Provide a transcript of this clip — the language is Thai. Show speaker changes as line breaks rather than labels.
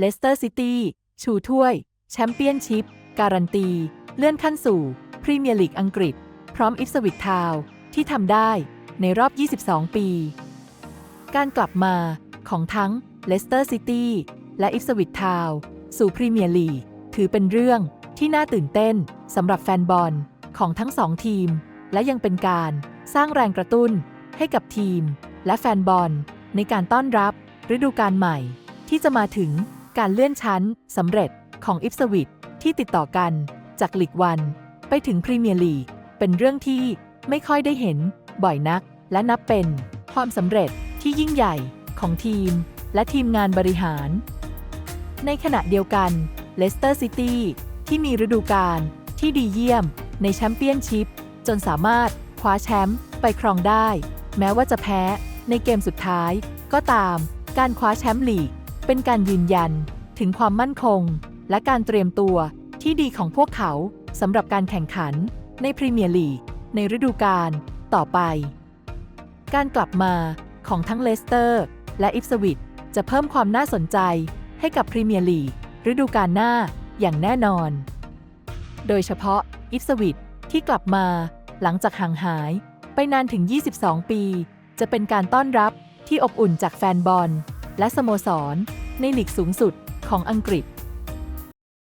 เลสเตอร์ซิตี้ ชูถ้วย แชมเปี้ยนชิพ การันตี เลื่อนขั้นสู่ พรีเมียร์ลีกอังกฤษ พร้อมอิฟสวิ t ทาวที่ทำได้ในรอบ 22 ปี การกลับมาของทั้งเลสเตอร์ซิตี้และอิฟสวิ t ทาวสู่พรีเมียร์ลีกถือเป็นเรื่องที่น่าตื่นเต้นสำหรับแฟนบอลของทั้งสองทีม และยังเป็นการสร้างแรงกระตุ้นให้กับทีม และแฟนบอลในการต้อนรับฤดูกาลใหม่ที่จะมาถึง การเลื่อนชั้นสำเร็จของอิฟสวิตที่ติดต่อกันจากลีกวัน ไปถึงพรีเมียร์ลีกเป็นเรื่องที่ไม่ค่อยได้เห็นบ่อยนัก และนับเป็นความสำเร็จที่ยิ่งใหญ่ของทีม และทีมงานบริหาร ในขณะเดียวกันเลสเตอร์ซิตี้ที่มีฤดูกาลที่ดีเยี่ยมในแชมเปี้ยนชิพจนสามารถคว้าแชมป์ไปครองได้ แม้ว่าจะแพ้ในเกมสุดท้ายก็ตามการคว้าแชมป์ลีก เป็นการยืนยันถึงความมั่นคง และการเตรียมตัวที่ดีของพวกเขาสำหรับการแข่งขันในพรีเมียร์ลีกในฤดูกาลต่อไป การกลับมาของทั้งเลสเตอร์ และอิฟสวิตจะเพิ่มความน่าสนใจให้กับพรีเมียร์ลีกฤดูกาลหน้าอย่างแน่นอน โดยเฉพาะอิฟสวิตที่กลับมาหลังจากห่างหายไปนานถึง 22 ปี จะเป็นการต้อนรับที่อบอุ่นจากแฟนบอล และสโมสร ในลีกสูงสุดของอังกฤษ